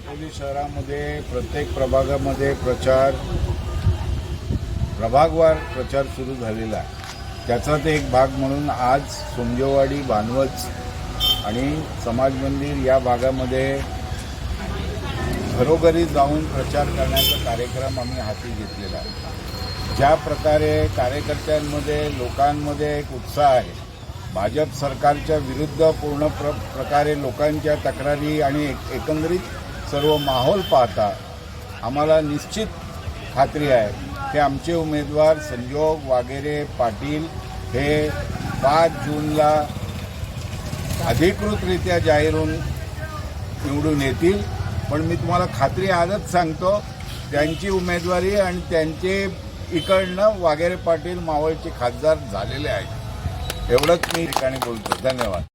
खोपोली शहरामध्ये प्रत्येक प्रभागामध्ये प्रचार प्रभागवार प्रचार सुरू झालेला आहे. त्याचा ते एक भाग म्हणून आज सोमजेवाडी बांधवच आणि समाज मंदिर या भागामध्ये घरोघरी जाऊन प्रचार करण्याचा कार्यक्रम आम्ही हाती घेतलेला आहे. ज्या प्रकारे कार्यकर्त्यांमध्ये लोकांमध्ये एक उत्साह आहे. भाजप सरकारच्या विरुद्ध पूर्ण प्र प्रकारे लोकांच्या तक्रारी आणि एक एकंदरीत सर्व माहोल पाहता आम्हाला निश्चित खात्री आहे की आमचे उमेदवार संजोग वागेरे पाटील हे पाच जूनला अधिकृतरित्या जाहीर होऊन निवडून येतील. पण मी तुम्हाला खात्री आजच सांगतो त्यांची उमेदवारी आणि त्यांचे इकडनं वागेरे पाटील मावळचे खासदार झालेले आहेत. एवढंच मी ठिकाणी बोलतो. धन्यवाद.